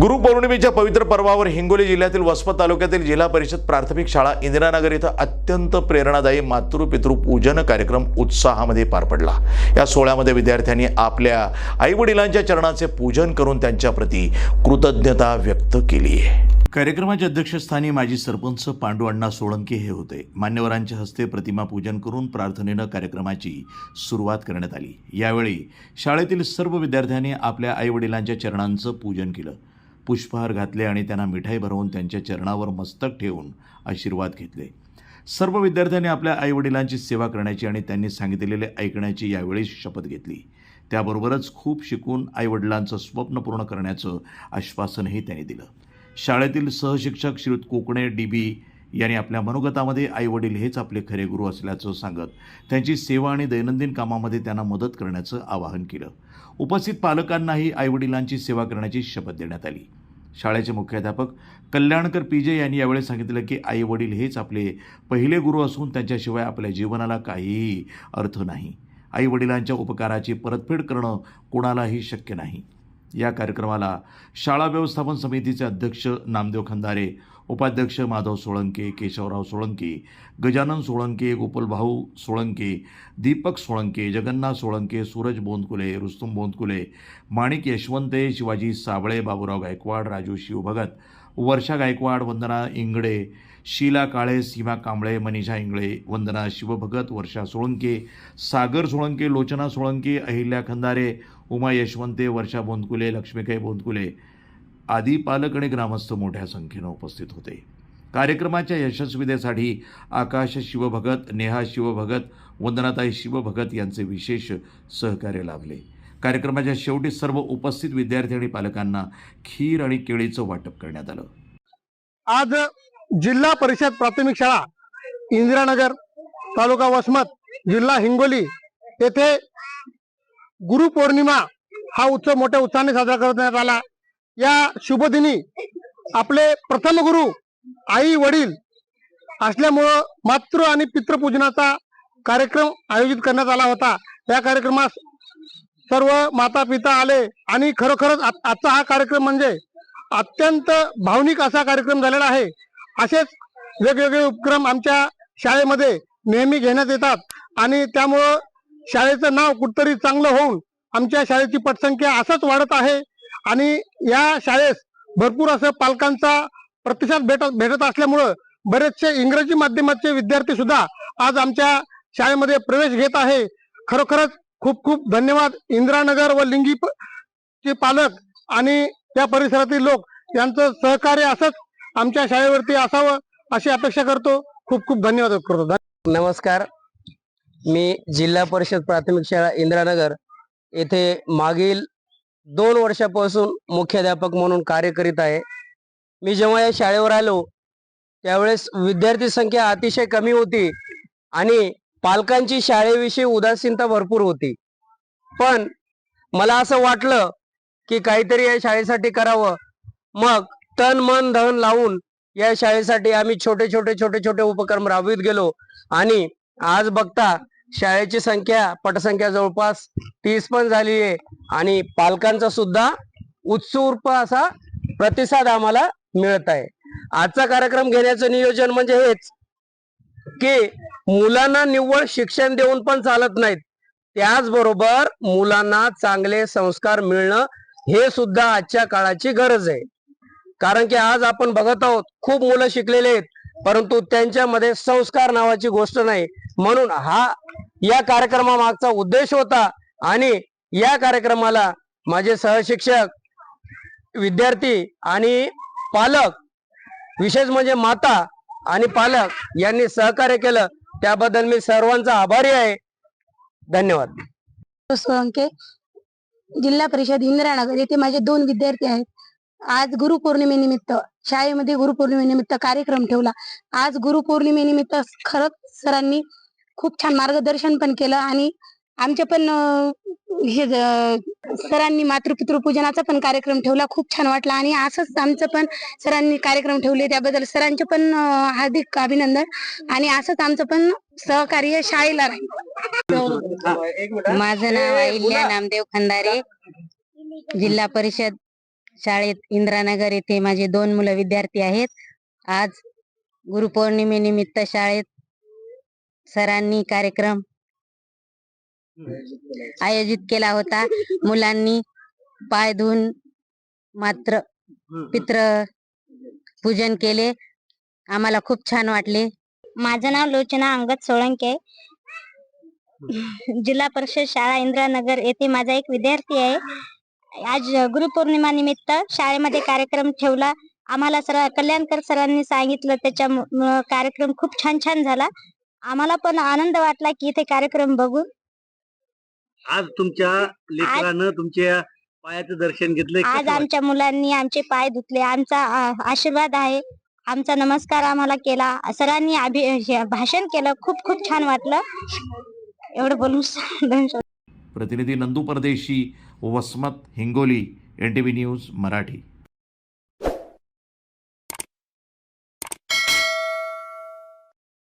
गुरुपौर्णिमेच्या पवित्र पर्वावर हिंगोली जिल्ह्यातील वसमत तालुक्यातील जिल्हा परिषद प्राथमिक शाळा इंदिरानगर इथं अत्यंत प्रेरणादायी मातृपितृ पूजन कार्यक्रम उत्साहामध्ये पार पडला. या सोहळ्यामध्ये विद्यार्थ्यांनी आपल्या आईवडिलांच्या चरणाचे पूजन करून त्यांच्याप्रती कृतज्ञता व्यक्त केली आहे. कार्यक्रमाच्या अध्यक्षस्थानी माजी सरपंच पांडू अण्णा सोळंके हे होते. मान्यवरांच्या हस्ते प्रतिमा पूजन करून प्रार्थनेनं कार्यक्रमाची सुरुवात करण्यात आली. यावेळी शाळेतील सर्व विद्यार्थ्यांनी आपल्या आईवडिलांच्या चरणांचं पूजन केलं. पुष्पहार घातले आणि त्यांना मिठाई भरवून त्यांच्या चरणावर मस्तक ठेवून आशीर्वाद घेतले. सर्व विद्यार्थ्यांनी आपल्या आईवडिलांची सेवा करण्याची आणि त्यांनी सांगितलेले ऐकण्याची यावेळी शपथ घेतली. त्याबरोबरच खूप शिकून आईवडिलांचं स्वप्न पूर्ण करण्याचं आश्वासनही त्यांनी दिलं. शाळेतील सहशिक्षक श्रीयुत कोकणे डी बी यांनी आपल्या मनोगतामध्ये आईवडील हेच आपले खरे गुरु असल्याचं सांगत त्यांची सेवा आणि दैनंदिन कामामध्ये त्यांना मदत करण्याचं आवाहन केलं. उपस्थित पालकांनाही आईवडिलांची सेवा करण्याची शपथ देण्यात आली. शाळेचे मुख्याध्यापक कल्याणकर पी जे यांनी यावेळी सांगितलं की आई वडील हेच आपले पहिले गुरु असून त्यांच्याशिवाय आपल्या जीवनाला काहीही अर्थ नाही. आई वडिलांच्या उपकाराची परतफेड करणं कोणालाही शक्य नाही. या कार्यक्रमाला शाळा व्यवस्थापन समितीचे अध्यक्ष नामदेव खंदारे उपाध्यक्ष माधव सोळंके केशवराव सोळंके गजानन सोळंके गोपलभाऊ सोळंके दीपक सोळंके जगन्नाथ सोळंके सूरज बोंदकुले रुस्तुम बोंदकुले माणिक यशवंते शिवाजी साबळे बाबूराव गायकवाड राजू शिवभगत वर्षा गायकवाड वंदना इंगळे शीला काळे सीमा कांबळे मनीषा इंगळे वंदना शिवभगत वर्षा सोळंके सागर सोळंके लोचना सोळंके अहिल्या खंदारे उमा यशवंते वर्षा बोंदकुले लक्ष्मीकाई बोंदकुले आदी पालक आणि ग्रामस्थ मोठ्या संख्येनं उपस्थित होते. कार्यक्रमाच्या यशस्वीतेसाठी आकाश शिवभगत नेहा शिवभगत वंदनाताई शिवभगत यांचे विशेष सहकार्य लाभले. कार्यक्रमाच्या शेवटी सर्व उपस्थित विद्यार्थी आणि पालकांना खीर आणि केळीचं वाटप करण्यात आलं. आज जिल्हा परिषद प्राथमिक शाळा इंदिरानगर तालुका वसमत जिल्हा हिंगोली येथे गुरुपौर्णिमा हा उत्सव मोठ्या उत्साहाने साजरा करण्यात आला. या शुभदिनी आपले प्रथम गुरु आई वडील असल्यामुळं मातृ आणि पितृपूजनाचा कार्यक्रम आयोजित करण्यात आला होता. या कार्यक्रमास सर्व माता पिता आले आणि खरोखरच आजचा हा कार्यक्रम म्हणजे अत्यंत भावनिक असा कार्यक्रम झालेला आहे. असेच वेगवेगळे उपक्रम आमच्या शाळेमध्ये नेहमी घेण्यात येतात आणि त्यामुळं शाळेचं नाव कुठतरी चांगलं होऊन आमच्या शाळेची पटसंख्या असंच वाढत आहे. आणि या शाळेस भरपूर असं पालकांचा प्रतिसाद भेटत भेटत असल्यामुळं बरेचसे इंग्रजी माध्यमाचे विद्यार्थी सुद्धा आज आमच्या शाळेमध्ये प्रवेश घेत आहे. खरोखरच खूप खूप धन्यवाद. इंदिरानगर व लिंगी चे पालक आणि त्या परिसरातील लोक यांचं सहकार्य असंच आमच्या शाळेवरती असावं अशी अपेक्षा करतो. खूप खूप धन्यवाद करतो. नमस्कार. मी जिल्हा परिषद प्राथमिक शाळा इंदिरानगर येथे मागील दोन वर्षापासून मुख्याध्यापक म्हणून कार्य करीत आहे. मी जेव्हा या शाळेवर आलो त्यावेळेस विद्यार्थी संख्या अतिशय कमी होती आणि पालकांची शाळेविषयी उदासीनता भरपूर होती. पण मला असं वाटलं की काहीतरी या शाळेसाठी करावं. मग तन मन धन लावून या शाळेसाठी आम्ही छोटे छोटे छोटे छोटे उपक्रम राबवित गेलो आणि आज बघता शाळेची संख्या पटसंख्या जवळपास तीस पण झाली आहे. आणि पालकांचा सुद्धा उत्सुर्प असा प्रतिसाद आम्हाला मिळत आहे. आजचा कार्यक्रम घेण्याचं नियोजन म्हणजे हेच की मुलांना निव्वळ शिक्षण देऊन पण चालत नाहीत. त्याचबरोबर मुलांना चांगले संस्कार मिळणं हे सुद्धा आजच्या काळाची गरज आहे. कारण की आज आपण बघत आहोत खूप मुलं शिकलेले आहेत परंतु त्यांच्यामध्ये संस्कार नावाची गोष्ट नाही. म्हणून हा या कार्यक्रमामागचा उद्देश होता आणि या कार्यक्रमाला माझे सहशिक्षक विद्यार्थी आणि पालक विशेष म्हणजे माता आणि पालक यांनी सहकार्य केलं. त्याबद्दल मी सर्वांचा आभारी आहे. धन्यवाद. सोळंके जिल्हा परिषद इंदिरानगर येथे माझे दोन विद्यार्थी आहेत. आज गुरुपौर्णिमेनिमित्त शाळेमध्ये गुरुपौर्णिमेनिमित्त कार्यक्रम ठेवला. आज गुरुपौर्णिमेनिमित्त खरंच सरांनी खूप छान मार्गदर्शन पण केलं आणि आमच्या पण हे सरांनी मातृपितृ पूजनाचा पण कार्यक्रम ठेवला खूप छान वाटला आणि असंच आमचं पण सरांनी कार्यक्रम ठेवले त्याबद्दल सरांचे पण हार्दिक अभिनंदन आणि असंच आमचं पण सहकार्य शाळेला राहील. माझं नाव अहिल्या नामदेव खंदारे. जिल्हा परिषद शाळेत इंद्रानगर येथे माझे दोन मुलं विद्यार्थी आहेत. आज गुरुपौर्णिमेनिमित्त शाळेत सरांनी कार्यक्रम आयोजित केला होता. मुलांनी पाय धुवून मात्र पित्र पूजन केले. आम्हाला खूप छान वाटले. माझं नाव लोचना अंगद सोळंके. जिल्हा परिषद शाळा इंद्रानगर येथे माझा एक विद्यार्थी आहे. आज गुरुपौर्णिमा निमित्त शाळेमध्ये कार्यक्रम ठेवला. आम्हाला सर कल्याणकर सरांनी सांगितलं. त्याच्या कार्यक्रम खूप छान छान झाला. आम्हाला पण आनंद वाटला की इथे कार्यक्रम बघून. आज तुमच्या लेकरानं तुमच्या पायाचं दर्शन घेतलंय कसं आज? आमच्या मुलांनी आमचे पाय धुतले. आमचा आ, आशीर्वाद आहे. आमचा नमस्कार आम्हाला केला. सरांनी अभि हे भाषण केलं. खूप खूप छान वाटलं. एवढं बोलून दोन शब्द प्रतिनिधी Nandu Pardeshi Vasmat Hingoli N T V news Marathi.